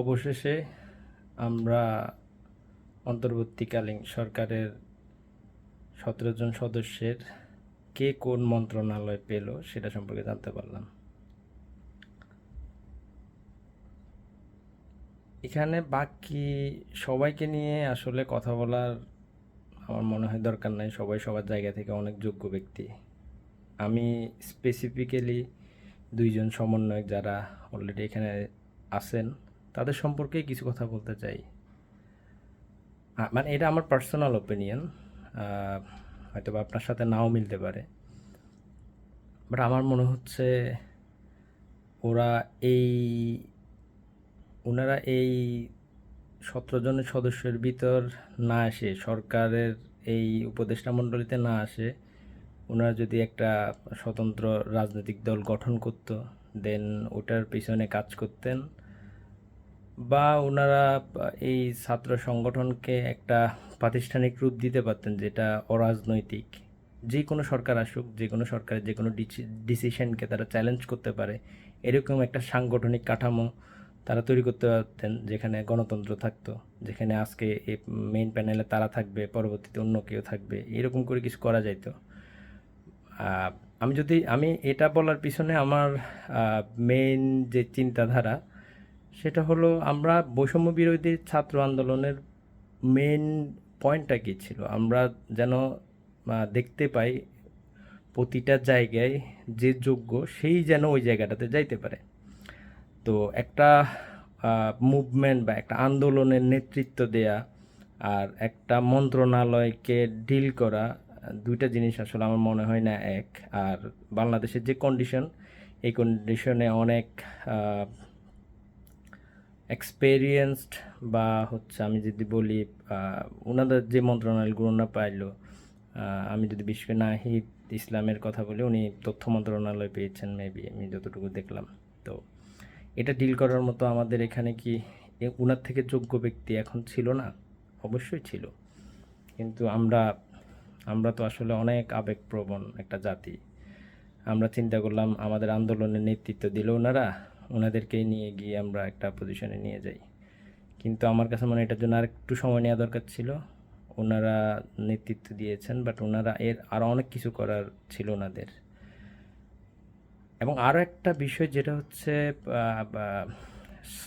অবশেষে আমরা অন্তর্বর্তীকালীন সরকারের সতেরো জন সদস্যের কে কোন মন্ত্রণালয় পেল সেটা সম্পর্কে জানতে পারলাম। এখানে বাকি সবাইকে নিয়ে আসলে কথা বলার আমার মনে হয় দরকার নাই। সবাই সবার জায়গা থেকে অনেক যোগ্য ব্যক্তি। আমি স্পেসিফিক্যালি দুইজন সমন্বয়ক যারা অলরেডি এখানে আছেন তাদের সম্পর্কে কিছু কথা বলতে চাই। মানে এটা আমার পার্সোনাল ওপিনিয়ন হয়তো বা আপনার সাথে নাও মিলতে পারে। বাট আমার মনে হচ্ছে ওরা এই, ওনারা এই সতেরো জনের সদস্যের ভিতর না আসে, সরকারের এই উপদেষ্টা মণ্ডলীতে না আসে, ওনারা যদি একটা স্বতন্ত্র রাজনৈতিক দল গঠন করতো দেন ওটার পিছনে কাজ করতেন বা ওনারা এই ছাত্র সংগঠনকে একটা প্রাতিষ্ঠানিক রূপ দিতে পারতেন যেটা অরাজনৈতিক। যে কোনো সরকার আসুক, যে কোনো সরকারের যে কোনো ডিসিশনকে তারা চ্যালেঞ্জ করতে পারে, এরকম একটা সাংগঠনিক কাঠামো তারা তৈরি করতে পারতেন যেখানে গণতন্ত্র থাকতো, যেখানে আজকে এই মেইন প্যানেলে তারা থাকবে, পরবর্তীতে অন্য কেউ থাকবে, এরকম করে কিছু করা যাইতো। আমি যদি, আমি এটা বলার পিছনে আমার মেইন যে চিন্তাধারা সেটা হলো আমরা বৈষম্য বিরোধী ছাত্র আন্দোলনের মেন পয়েন্টটা কী ছিল? আমরা যেন দেখতে পাই প্রতিটা জায়গায় যে যোগ্য সেই যেন ওই জায়গাটাতে যাইতে পারে। তো একটা মুভমেন্ট বা একটা আন্দোলনের নেতৃত্ব দেয়া আর একটা মন্ত্রণালয়কে ডিল করা, দুইটা জিনিস আসলে আমার মনে হয় না এক। আর বাংলাদেশের যে কন্ডিশন এই কন্ডিশনে অনেক এক্সপেরিয়েন্সড বা হচ্ছে আমি যদি বলি ওনাদের যে মন্ত্রণালয়গুলো না পাইলো আমি যদি বিশেষ নাহিদ ইসলামের কথা বলি, উনি তথ্য মন্ত্রণালয় পেয়েছেন মেবি আমি যতটুকু দেখলাম। তো এটা ডিল করার মতো আমাদের এখানে কি উনার থেকে যোগ্য ব্যক্তি এখন ছিল না? অবশ্যই ছিল। কিন্তু আমরা আমরা তো আসলে অনেক আবেগপ্রবণ একটা জাতি। আমরা চিন্তা করলাম আমাদের আন্দোলনের নেতৃত্ব দিল ওনারা ওনাদেরকেই নিয়ে গিয়ে আমরা একটা পজিশনে নিয়ে যাই। কিন্তু আমার কাছে মনে এটার জন্য আর একটু সময় নেওয়া দরকার ছিল। ওনারা নেতৃত্ব দিয়েছেন বাট ওনারা এর আরও অনেক কিছু করার ছিল ওনাদের। এবং আরও একটা বিষয় যেটা হচ্ছে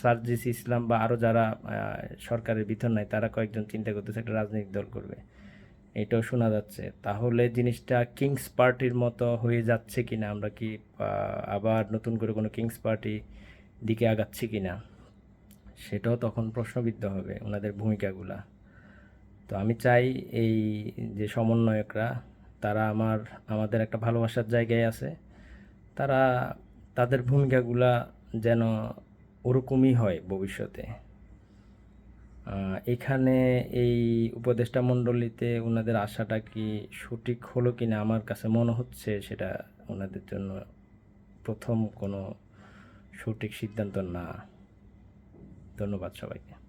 সার্জিস ইসলাম বা আরও যারা সরকারের ভিতর নাই, তারা কয়েকজন চিন্তা করতেছে একটা রাজনৈতিক দল করবে। এটাও শোনা যাচ্ছে। তাহলে জিনিসটা কিংস পার্টির মতো হয়ে যাচ্ছে কিনা? আমরা কি আবার নতুন করে কোনো কিংস পার্টি দিকে আগাচ্ছি কি না সেটাও তখন প্রশ্নবিদ্ধ হবে ওনাদের ভূমিকাগুলা। তো আমি চাই এই যে সমন্বয়করা, তারা আমার, আমাদের একটা ভালোবাসার জায়গায় আছে। তারা, তাদের ভূমিকাগুলা যেন ওরকমই হয় ভবিষ্যতে। এখানে এই উপদেষ্টা মণ্ডলীতে ওনাদের আশাটা কি সঠিক হলো কি না আমার কাছে মনে হচ্ছে সেটা ওনাদের জন্য প্রথম কোনো সঠিক সিদ্ধান্ত না। ধন্যবাদ সবাইকে।